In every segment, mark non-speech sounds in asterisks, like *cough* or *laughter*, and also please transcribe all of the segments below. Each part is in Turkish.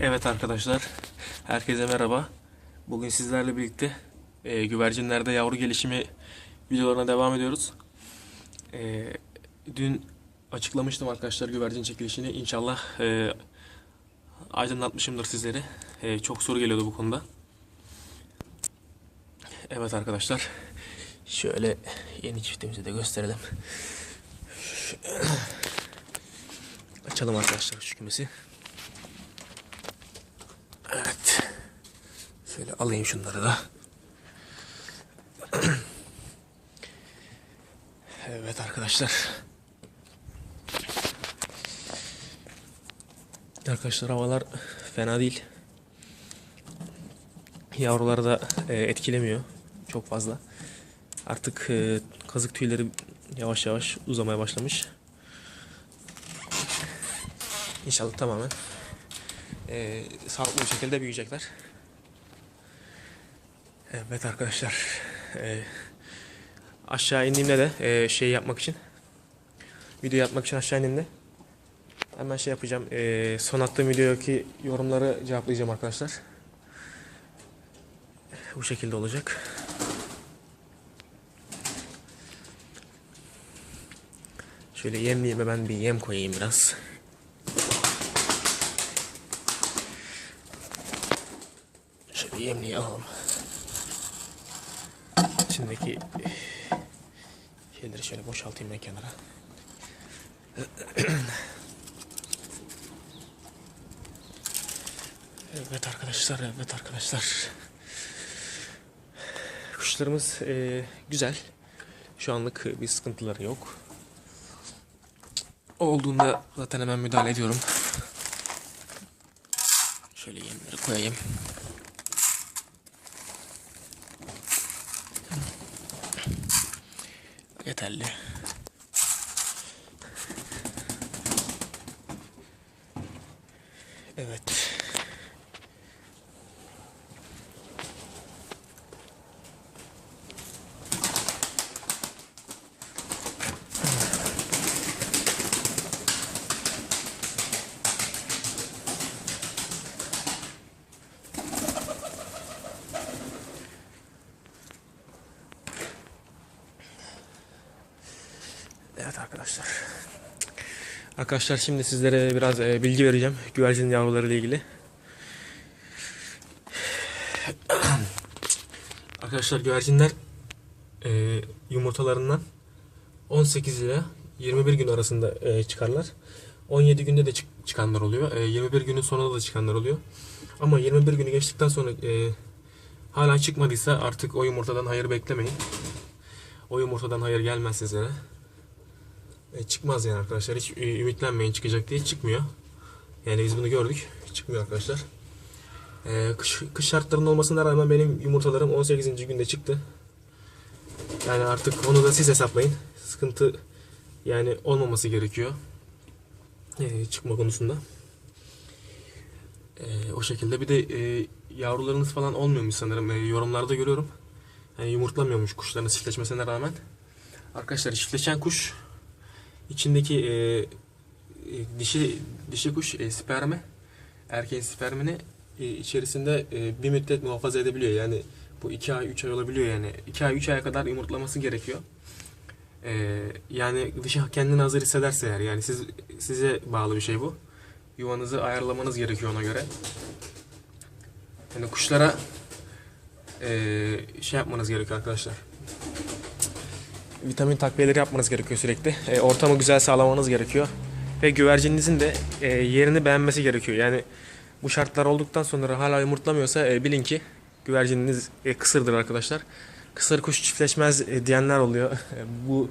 Evet arkadaşlar, herkese merhaba. Bugün sizlerle birlikte e, güvercinlerde yavru gelişimi videolarına devam ediyoruz. E, dün açıklamıştım arkadaşlar güvercin çekilişini. İnşallah e, aydınlatmışımdır sizleri. E, çok soru geliyordu bu konuda. Evet arkadaşlar, şöyle yeni çiftimizi de gösterelim. Açalım arkadaşlar şu kümesi. Evet. Şöyle alayım şunları da. *clears throat* evet arkadaşlar. Arkadaşlar havalar fena değil. Yavruları da e, etkilemiyor çok fazla. Artık e, kazık tüyleri yavaş yavaş uzamaya başlamış. İnşallah tamamen e, sağlıklı bir şekilde büyüyecekler. Evet arkadaşlar. E, aşağı indiğimde de e, şey yapmak için video yapmak için aşağı indiğimde hemen şey yapacağım. E, son attığım videodaki yorumları cevaplayacağım arkadaşlar. Bu şekilde olacak. Şöyle yemliğime ben bir yem koyayım biraz. Şöyle yemliği alalım. İçindeki şeyleri şöyle boşaltayım ben kenara. Evet arkadaşlar, evet arkadaşlar. Kuşlarımız eee, güzel. Şu anlık bir sıkıntıları yok. Olduğunda zaten hemen müdahale ediyorum. Şöyle yemleri koyayım. tardes. Evet arkadaşlar. Arkadaşlar şimdi sizlere biraz e, bilgi vereceğim güvercin yavruları ile ilgili. *clears throat* Arkadaşlar güvercinler e, yumurtalarından 18 ile 21 gün arasında e, çıkarlar. 17 günde de çık- çıkanlar oluyor. E, 21 günün sonunda da çıkanlar oluyor. Ama 21 günü geçtikten sonra hala çıkmadıysa artık o yumurtadan hayır beklemeyin. O yumurtadan hayır gelmez sizlere. E, çıkmaz yani arkadaşlar. Hiç e, ümitlenmeyin çıkacak diye çıkmıyor. Yani biz bunu gördük. Çıkmıyor arkadaşlar. E, kış, kış şartlarının olmasına rağmen benim yumurtalarım 18. günde çıktı. Yani artık onu da siz hesaplayın. Sıkıntı yani olmaması gerekiyor. E, çıkma konusunda. E, o şekilde bir de e, yavrularınız falan olmuyormuş sanırım. E, yorumlarda görüyorum. Yani yumurtlamıyormuş kuşların çiftleşmesine rağmen. Arkadaşlar çiftleşen kuş içindeki e, e, dişi dişi kuş e, spermi erkeğin spermini e, içerisinde e, bir müddet muhafaza edebiliyor. Yani bu 2 ay 3 ay olabiliyor yani. 2 ay 3 aya kadar yumurtlaması gerekiyor. E, yani dışı kendini hazır hissederse eğer yani siz size bağlı bir şey bu. Yuvanızı ayarlamanız gerekiyor ona göre. Yani kuşlara e, şey yapmanız gerekiyor arkadaşlar vitamin takviyeleri yapmanız gerekiyor sürekli. E, ortamı güzel sağlamanız gerekiyor. Ve güvercininizin de e, yerini beğenmesi gerekiyor. Yani bu şartlar olduktan sonra hala yumurtlamıyorsa e, bilin ki güvercininiz e, kısırdır arkadaşlar. Kısır kuş çiftleşmez e, diyenler oluyor. E, bu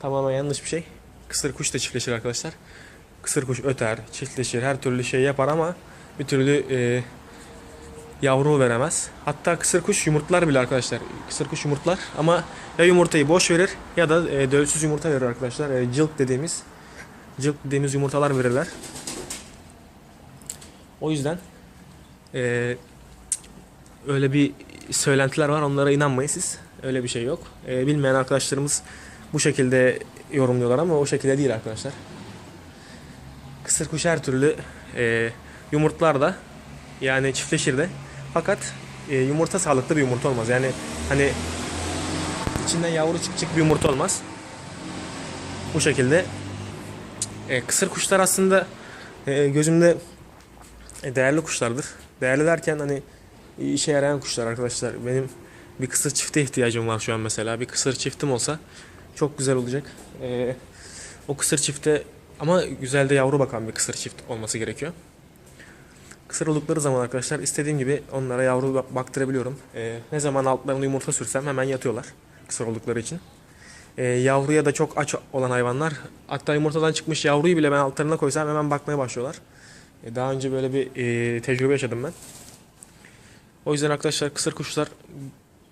tamamen yanlış bir şey. Kısır kuş da çiftleşir arkadaşlar. Kısır kuş öter, çiftleşir, her türlü şey yapar ama bir türlü e, yavru veremez. Hatta kısır kuş yumurtlar bile arkadaşlar. Kısır kuş yumurtlar ama ya yumurtayı boş verir ya da e, dölsüz yumurta verir arkadaşlar. E, cılk dediğimiz cılk dediğimiz yumurtalar verirler. O yüzden e, öyle bir söylentiler var. Onlara inanmayın siz. Öyle bir şey yok. E, bilmeyen arkadaşlarımız bu şekilde yorumluyorlar ama o şekilde değil arkadaşlar. Kısır kuş her türlü e, yumurtlar da Yani çiftleşir de. Fakat e, yumurta sağlıklı bir yumurta olmaz. Yani hani içinden yavru çıkacak bir yumurta olmaz. Bu şekilde. E, kısır kuşlar aslında e, gözümde e, değerli kuşlardır. Değerli derken hani işe yarayan kuşlar arkadaşlar. Benim bir kısır çifte ihtiyacım var şu an mesela. Bir kısır çiftim olsa çok güzel olacak. E, o kısır çifte ama güzel de yavru bakan bir kısır çift olması gerekiyor. Kısır oldukları zaman arkadaşlar istediğim gibi onlara yavru bak- baktırabiliyorum. E, ne zaman altlarına yumurta sürsem hemen yatıyorlar. Kısır oldukları için. E, yavruya da çok aç olan hayvanlar hatta yumurtadan çıkmış yavruyu bile ben altlarına koysam hemen bakmaya başlıyorlar. E, daha önce böyle bir e, tecrübe yaşadım ben. O yüzden arkadaşlar kısır kuşlar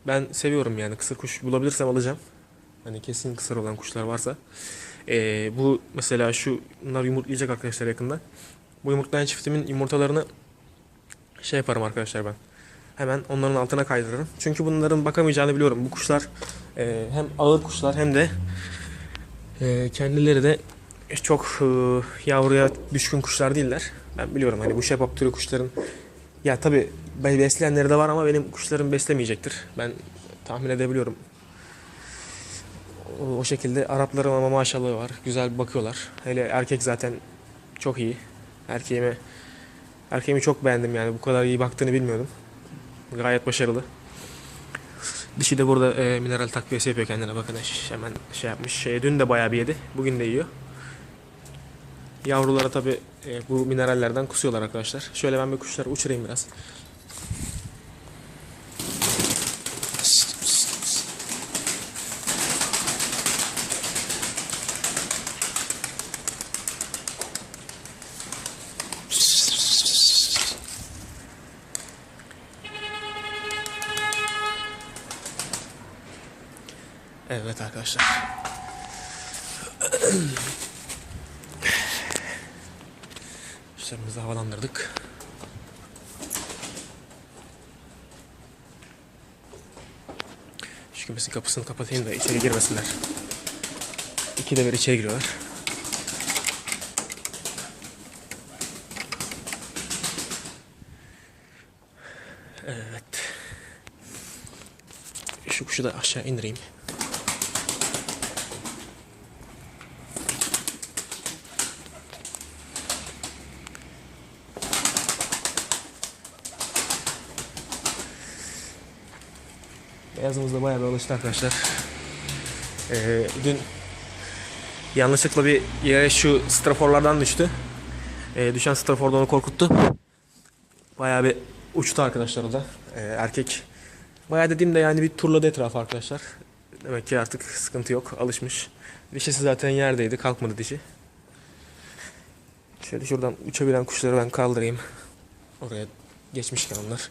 ben seviyorum yani kısır kuş bulabilirsem alacağım. Hani kesin kısır olan kuşlar varsa. E, bu mesela şu bunlar yumurtlayacak arkadaşlar yakında. Bu yumurtlayan çiftimin yumurtalarını şey yaparım arkadaşlar ben. Hemen onların altına kaydırırım. Çünkü bunların bakamayacağını biliyorum. Bu kuşlar e, hem ağır kuşlar hem de e, kendileri de çok e, yavruya düşkün kuşlar değiller. Ben biliyorum hani bu şebap türü kuşların ya tabi besleyenleri de var ama benim kuşlarım beslemeyecektir. Ben tahmin edebiliyorum. O, o şekilde Arapların ama maşallahı var. Güzel bakıyorlar. Hele erkek zaten çok iyi. Erkeğime erkeğimi çok beğendim yani. Bu kadar iyi baktığını bilmiyordum. Gayet başarılı. Dişi de burada e, mineral takviyesi yapıyor kendine bakın hemen şey yapmış. Şey, dün de bayağı bir yedi. Bugün de yiyor. Yavrulara tabi bu minerallerden kusuyorlar arkadaşlar. Şöyle ben bir kuşları uçurayım biraz. Evet arkadaşlar. *clears throat* Kuşlarımızı havalandırdık. Şu kümesin kapısını kapatayım da içeri girmesinler. İki de bir içeri giriyorlar. Evet. Şu kuşu da aşağı indireyim. Beyazımız da bayağı bir alıştı arkadaşlar. Ee, dün yanlışlıkla bir yere şu straforlardan düştü. Ee, düşen strafor onu korkuttu. Bayağı bir uçtu arkadaşlar o da. Ee, erkek. Bayağı dediğimde yani bir turladı etrafı arkadaşlar. Demek ki artık sıkıntı yok. Alışmış. Dişisi zaten yerdeydi. Kalkmadı dişi. Şöyle şuradan uçabilen kuşları ben kaldırayım. Oraya geçmişken onlar.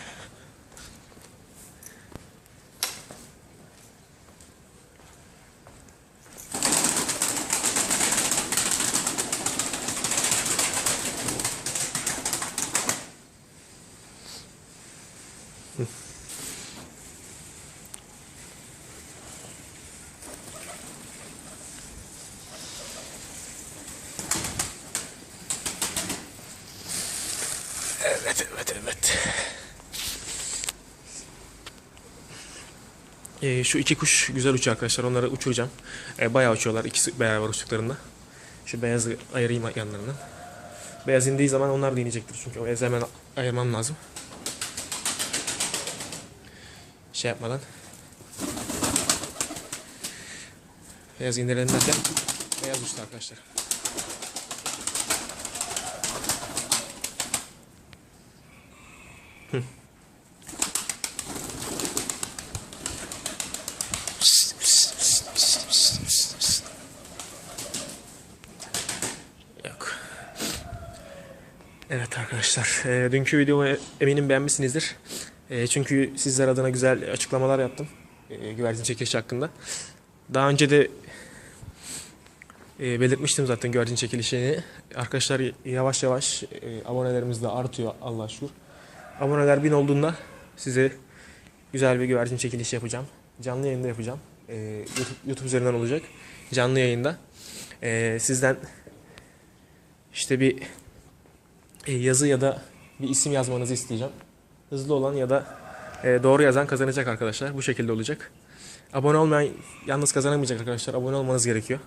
Ee, şu iki kuş güzel uçuyor arkadaşlar. Onları uçuracağım. Ee, bayağı uçuyorlar. İkisi beraber uçtuklarında. Şu beyazı ayırayım yanlarından. Beyaz indiği zaman onlar da inecektir. Çünkü o beyazı hemen ayırmam lazım. Şey yapmadan. Beyaz indirelim derken beyaz uçtu arkadaşlar. Yok. Evet arkadaşlar, e, dünkü videomu eminim beğenmişsinizdir. E, çünkü sizler adına güzel açıklamalar yaptım. E, güvercin çekilişi hakkında. Daha önce de e, belirtmiştim zaten güvercin çekilişini. Arkadaşlar yavaş yavaş e, abonelerimiz de artıyor Allah'a şükür. Aboneler bin olduğunda size güzel bir güvercin çekilişi yapacağım. Canlı yayında yapacağım. E, YouTube, YouTube üzerinden olacak. Canlı yayında. Ee, sizden işte bir e, yazı ya da bir isim yazmanızı isteyeceğim. Hızlı olan ya da e, doğru yazan kazanacak arkadaşlar. Bu şekilde olacak. Abone olmayan yalnız kazanamayacak arkadaşlar. Abone olmanız gerekiyor.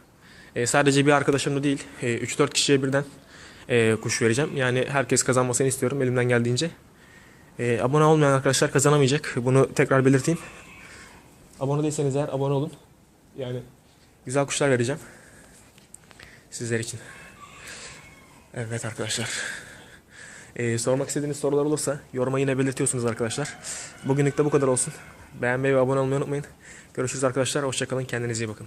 E, sadece bir arkadaşım da değil. E, 3-4 kişiye birden e, kuş vereceğim. Yani herkes kazanmasını istiyorum elimden geldiğince. E, abone olmayan arkadaşlar kazanamayacak. Bunu tekrar belirteyim. Abone değilseniz eğer abone olun. Yani güzel kuşlar vereceğim. Sizler için. Evet arkadaşlar. Ee, sormak istediğiniz sorular olursa yoruma yine belirtiyorsunuz arkadaşlar. Bugünlük de bu kadar olsun. Beğenmeyi ve abone olmayı unutmayın. Görüşürüz arkadaşlar. Hoşçakalın. Kendinize iyi bakın.